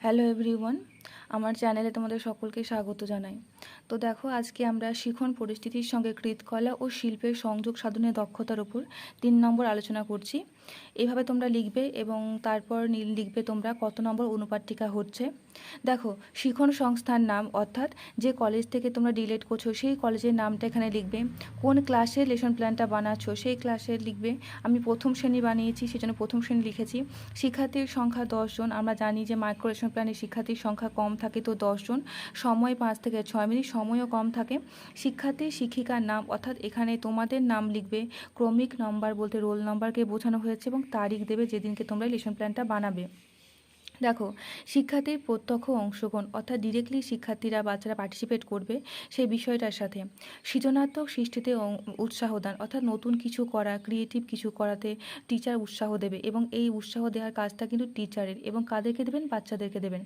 Hello everyone আমার চ্যানেলে তোমাদের সকলকে স্বাগত জানাই। তো দেখো, আজকে আমরা শিখন পরিস্থিতির সঙ্গে কৃতকলা ও শিল্পের সংযোগ সাধনের দক্ষতার উপর তিন নম্বর আলোচনা করছি। এভাবে তোমরা লিখবে এবং তারপর লিখবে তোমরা কত নম্বর অনুপাটিকা হচ্ছে। দেখো, শিখন সংস্থার নাম অর্থাৎ যে কলেজ থেকে তোমরা ডিলেট করছ, সেই কলেজের নামটা এখানে লিখবে। কোন ক্লাসের লেসন প্ল্যানটা বানাচ্ছো, সেই ক্লাসে লিখবে, আমি প্রথম শ্রেণি বানিয়েছি, সেজন্য প্রথম শ্রেণি লিখেছি। শিক্ষার্থীর সংখ্যা দশজন আমরা জানি যে মাইক্রো লেসন প্ল্যানে শিক্ষার্থীর সংখ্যা কম থাকে, তো দশজন সময় পাঁচ থেকে ছয় মিনিট। সময়ও কম থাকে, শিক্ষার্থী, শিক্ষিকার নাম, অর্থাৎ এখানে তোমাদের নাম লিখবে, ক্রমিক নম্বর বলতে রোল নম্বরকে বোঝানো হয়েছে এবং তারিখ দেবে যেদিনকে তোমরা লেসন প্ল্যানটা বানাবে। দেখো, শিক্ষার্থীর প্রত্যক্ষ অংশগ্রহণ অর্থাৎ ডিরেক্টলি শিক্ষার্থীরা বাচ্চারা পার্টিসিপেট করবে সেই বিষয়টার সাথে। সৃজনাত্মক সৃষ্টিতে উৎসাহ দান অর্থাৎ নতুন কিছু করা ক্রিয়েটিভ কিছু করাতে টিচার উৎসাহ দেবে এবং এই উৎসাহ দেওয়ার কাজটা কিন্তু টিচারের এবং কাদেরকে দেবেন? বাচ্চাদেরকে দেবেন।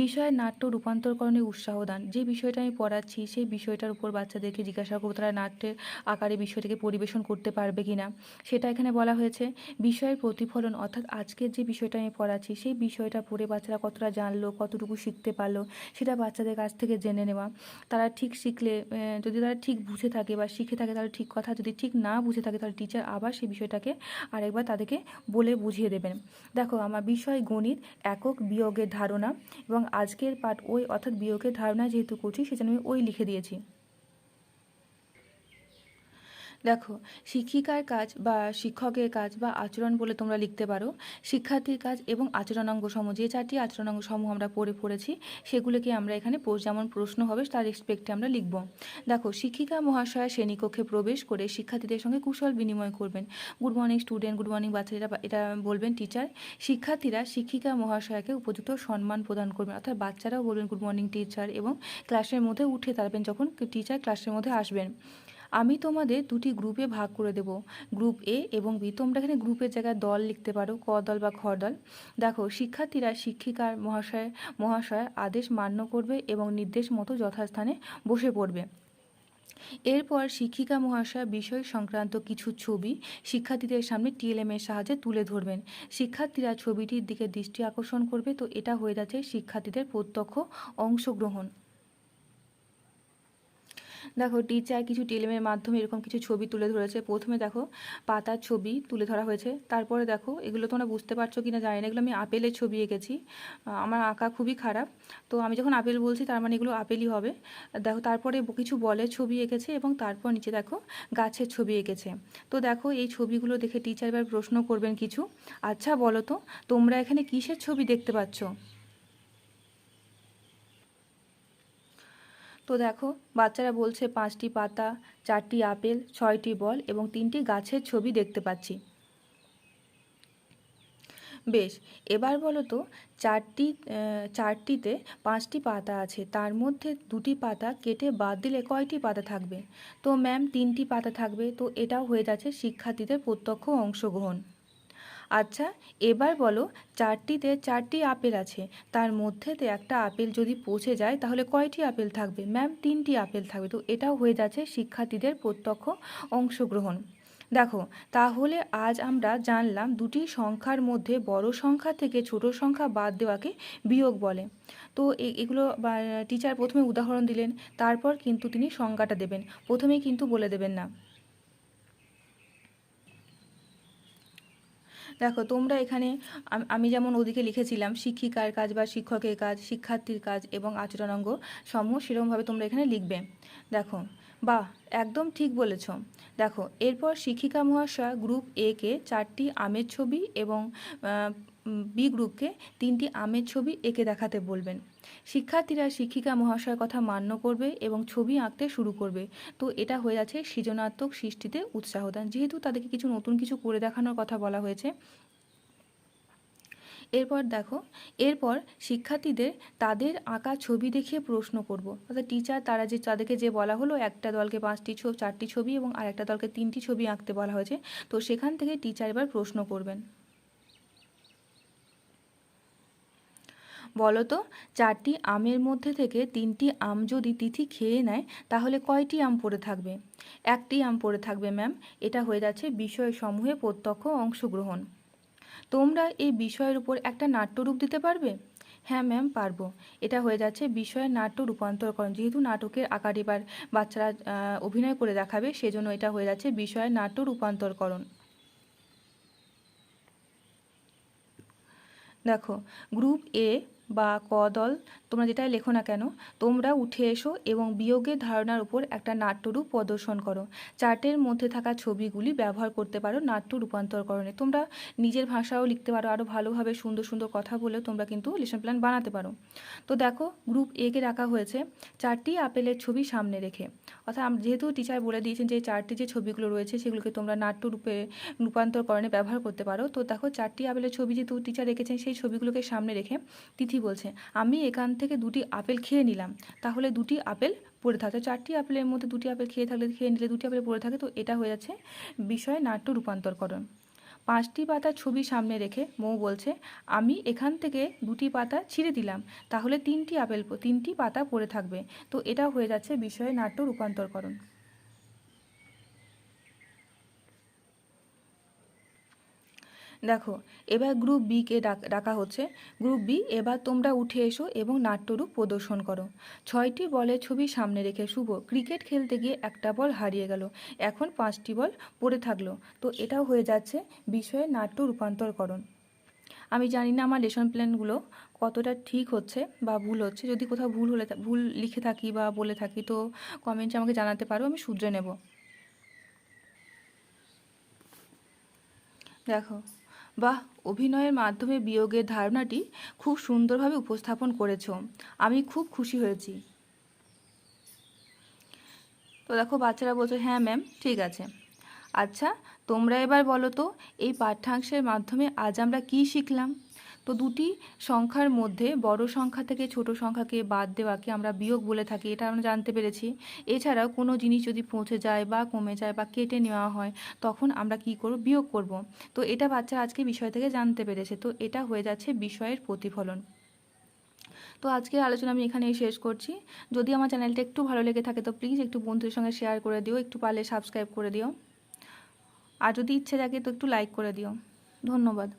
বিষয়ের নাট্য রূপান্তরকরণে উৎসাহ দান। যে বিষয়টা আমি পড়াচ্ছি সেই বিষয়টার উপর বাচ্চাদেরকে জিজ্ঞাসা করব, তারা নাট্যের আকারে বিষয়টাকে পরিবেশন করতে পারবে কি না সেটা এখানে বলা হয়েছে। বিষয়ের প্রতিফলন অর্থাৎ আজকের যে বিষয়টা আমি পড়াচ্ছি, সেই বিষয়টা পড়ে বাচ্চারা কতটা জানলো, কতটুকু শিখতে পারল, সেটা বাচ্চাদের কাছ থেকে জেনে নেওয়া। তারা ঠিক শিখলে যদি তারা ঠিক বুঝে থাকে বা শিখে থাকে তাহলে ঠিক কথা, যদি ঠিক না বুঝে থাকে তাহলে টিচার আবার সেই বিষয়টাকে আরেকবার তাদেরকে বলে বুঝিয়ে দেবেন। দেখো, আমার বিষয় গণিত, একক বিয়োগের ধারণা এবং আজকের পাঠ ওই অর্থাৎ বিয়োগের ধারণা যেহেতু করছি, সেজন্য আমি ওই লিখে দিয়েছি। দেখো, শিক্ষিকার কাজ বা শিক্ষকের কাজ বা আচরণ বলে তোমরা লিখতে পারো। শিক্ষার্থীর কাজ এবং আচরণাঙ্গ সমূহ, যে চারটি আচরণাঙ্গ সমূহ আমরা পড়ে পড়েছি, সেগুলোকে আমরা এখানে যেমন প্রশ্ন হবে, তার রেসপেক্টে আমরা লিখব। দেখো, শিক্ষিকা মহাশয়া শ্রেণীকক্ষে প্রবেশ করে শিক্ষার্থীদের সঙ্গে কুশল বিনিময় করবেন। Good morning student, good morning বাচ্চারা এটা বলবেন টিচার। শিক্ষার্থীরা শিক্ষিকা মহাশয়াকে উপযুক্ত সম্মান প্রদান করবেন। অর্থাৎ বাচ্চারাও বলবেন, গুড মর্নিং টিচার এবং ক্লাসের মধ্যে উঠে দাঁড়াবেন যখন টিচার ক্লাসের মধ্যে আসবেন। আমি তোমাদের দুটি গ্রুপে ভাগ করে দেব। গ্রুপ এ এবং বি তোমরা এখানে গ্রুপের জায়গায় দল লিখতে পারো, ক দল বা খ দল। দেখো, শিক্ষার্থীরা শিক্ষিকার মহাশয় মহাশয় আদেশ মান্য করবে এবং নির্দেশ মতো যথাস্থানে বসে পড়বে। এরপর শিক্ষিকা মহাশয় বিষয় সংক্রান্ত কিছু ছবি শিক্ষার্থীদের সামনে টিএলএম এর সাহায্যে তুলে ধরবেন। শিক্ষার্থীরা ছবিটির দিকে দৃষ্টি আকর্ষণ করবে, তো এটা হয়ে যাচ্ছে শিক্ষার্থীদের প্রত্যক্ষ অংশগ্রহণ। দেখো টিচার কিছু টেলিমের মাধ্যমে এরকম কিছু ছবি তুলে ধরেছে। প্রথমে দেখো পাতার ছবি তুলে ধরা হয়েছে। তারপরে দেখো এগুলো তোমরা বুঝতে পারছ কি না জানি না। এগুলো আমি আপেলের ছবি এঁকেছি। আমার আঁকা খুবই খারাপ। তো আমি যখন আপেল বলছি তার মানে এগুলো আপেলই হবে। দেখো তারপরে কিছু বলের ছবি এঁকেছে এবং তারপর নিচে দেখো গাছের ছবি এঁকেছে। তো দেখো এই ছবিগুলো দেখে টিচার এবার প্রশ্ন করবেন কিছু। আচ্ছা বলো তো, তোমরা এখানে কিসের ছবি দেখতে পাচ্ছ? তো দেখো, বাচ্চারা বলছে পাঁচটি পাতা, চারটি আপেল, ছয়টি বল এবং তিনটি গাছের ছবি দেখতে পাচ্ছি। বেশ, এবার বলো তো, চারটি চারটিতে পাঁচটি পাতা আছে, তার মধ্যে দুটি পাতা কেটে বাদ দিলে কয়টি পাতা থাকবে? তো ম্যাম তিনটি পাতা থাকবে, তো এটাও হয়ে যাচ্ছে শিক্ষার্থীদের প্রত্যক্ষ অংশগ্রহণ। আচ্ছা এবার বলো, চারটিতে চারটি আপেল আছে। তার মধ্যেতে একটা আপেল যদি পচে যায়, তাহলে কয়টি আপেল থাকবে? ম্যাম, তিনটি আপেল থাকবে। তো এটাও হয়ে যাচ্ছে শিক্ষার্থীদের প্রত্যক্ষ অংশগ্রহণ। দেখো, তাহলে আজ আমরা জানলাম দুটি সংখ্যার মধ্যে বড় সংখ্যা থেকে ছোট সংখ্যা বাদ দেওয়াকে বিয়োগ বলে। তো এগুলো টিচার প্রথমে উদাহরণ দিলেন, তারপর কিন্তু তিনি সংজ্ঞাটা দেবেন। প্রথমেই কিন্তু বলে দেবেন না। দেখো, তোমরা এখানে আমি যেমন ওদিকে লিখেছিলাম, শিক্ষিকার কাজ বা শিক্ষকের কাজ, শিক্ষার্থীর কাজ এবং আচরণাঙ্গ সমূহ সেরকমভাবে তোমরা এখানে লিখবে। দেখো বা একদম ঠিক বলেছ। দেখো, এরপর শিক্ষিকা মহাশয় গ্রুপ এ কে চারটি আমের ছবি এবং বি গ্রুপকে তিনটি আমের ছবি এঁকে দেখাতে বলবেন। শিক্ষার্থীরা শিক্ষিকা মহাশয়ের কথা মান্য করবে এবং ছবি আঁকতে শুরু করবে। তো এটা হয়ে আছে সৃজনাত্মক সৃষ্টিতে উৎসাহ দান যেহেতু তাদেরকে কিছু নতুন কিছু করে দেখানোর কথা বলা হয়েছে। এরপর দেখো, এরপর শিক্ষার্থীদের তাদের আঁকা ছবি দেখিয়ে প্রশ্ন করব। অর্থাৎ টিচার তারা যে, তাদেরকে যে বলা হলো, একটা দলকে পাঁচটি ছবি, চারটি ছবি এবং আর একটা দলকে তিনটি ছবি আঁকতে বলা হয়েছে। তো সেখান থেকে টিচার এবার প্রশ্ন করবেন। বলো তো চারটি আমের মধ্যে থেকে তিনটি আম যদি তিথি খেয়ে নেয়, তাহলে কয়টি আম পড়ে থাকবে? একটি আম পড়ে থাকবে, ম্যাম। এটা হয়ে যাচ্ছে বিষয় সমূহে প্রত্যক্ষ অংশগ্রহণ। তোমরা এই বিষয়ের উপর একটা নাট্যরূপ দিতে পারবে? হ্যাঁ ম্যাম, পারব। এটা হয়ে যাচ্ছে বিষয়ের নাট্য রূপান্তরকরণ যেহেতু নাটকের আকার এবার বাচ্চারা অভিনয় করে দেখাবে, সেজন্য এটা হয়ে যাচ্ছে বিষয়ের নাট্য রূপান্তরকরণ দেখো, গ্রুপ এ বা ক দল, তোমরা যেটাই লেখো না কেন, তোমরা উঠে এসো এবং বিয়োগের ধারণার উপর একটা নাট্যরূপ প্রদর্শন করো। চার্টের মধ্যে থাকা ছবিগুলি ব্যবহার করতে পারো নাট্য রূপান্তরকরণে। তোমরা নিজের ভাষাও লিখতে পারো আরও ভালোভাবে সুন্দর সুন্দর কথা বলেও তোমরা কিন্তু লেসন প্ল্যান বানাতে পারো। তো দেখো, গ্রুপ এ কে রাখা হয়েছে। চারটি আপেলের ছবি সামনে রেখে। অর্থাৎ যেহেতু টিচার বলে দিয়েছেন যে চারটি যে ছবিগুলো রয়েছে সেগুলোকে তোমরা নাট্যরূপে রূপান্তরকরণে ব্যবহার করতে পারো। তো দেখো, চারটি আপেলের ছবি যেহেতু টিচার রেখেছেন, সেই ছবিগুলোকে সামনে রেখে তিথি বলছে। আমি এখান থেকে দুটি আপেল খেয়ে নিলাম। তাহলে দুটি আপেল পড়ে থাকে। চারটি আপেলের মধ্যে দুটি আপেল খেয়ে থাকলে, খেয়ে নিলে দুটি আপেল পড়ে থাকে। তো এটা হয়ে যাচ্ছে বিষয় নাট্য রূপান্তরকরণ। পাঁচটি পাতার ছবি সামনে রেখে মৌ বলছে, আমি এখান থেকে দুটি পাতা ছিঁড়ে দিলাম। তাহলে তিনটি আপেল, তিনটি পাতা পড়ে থাকবে। তো এটা হয়ে যাচ্ছে বিষয়ে নাট্য রূপান্তরকরণ। দেখো, এবার গ্রুপ বি কে ডাক- হচ্ছে। গ্রুপ বি এবার তোমরা উঠে এসো এবং নাট্যরূপ প্রদর্শন করো। ছয়টি বলের ছবি সামনে রেখে শুভ ক্রিকেট খেলতে গিয়ে একটা বল হারিয়ে গেল। এখন পাঁচটি বল পড়ে থাকল। তো এটাও হয়ে যাচ্ছে বিষয়ে নাট্য রূপান্তরকরণ। আমি জানি না আমার লেসন প্ল্যানগুলো কতটা ঠিক হচ্ছে বা ভুল হচ্ছে। যদি কোথাও ভুল হলে, ভুল লিখে থাকি বা বলে থাকি, তো কমেন্টে আমাকে জানাতে পারো, আমি শুধরে নেব। দেখো বাহ অভিনয়ের মাধ্যমে বিয়োগের ধারণাটি খুব সুন্দরভাবে উপস্থাপন করেছ। আমি খুব খুশি হয়েছি। তো দেখো, বাচ্চারা বলছে হ্যাঁ ম্যাম, ঠিক আছে। আচ্ছা তোমরা এবার বলো তো, এই পাঠ্যাংশের মাধ্যমে আজ আমরা কি শিখলাম? তো দুটি সংখ্যার মধ্যে বড় সংখ্যা থেকে ছোট সংখ্যাকে বাদ দেওয়াকে আমরা বিয়োগ বলে থাকি, এটা আমরা জানতে পেরেছি। এছাড়াও কোনো জিনিস যদি পৌঁছে যায় বা কমে যায় বা কেটে নেওয়া হয়, তখন আমরা কি করব, বিয়োগ করব। তো এটা বাচ্চা আজকে বিষয় থেকে জানতে পেরেছে। তো এটা হয়ে যাচ্ছে বিষয়ের প্রতিফলন। তো আজকের আলোচনা আমি এখানেই শেষ করছি। যদি আমার চ্যানেলটা একটু ভালো লেগে থাকে, তো প্লিজ একটু বন্ধুদের সঙ্গে শেয়ার করে দিও, একটু পারলে সাবস্ক্রাইব করে দিও। আর যদি ইচ্ছে থাকে, তো একটু লাইক করে দিও। ধন্যবাদ।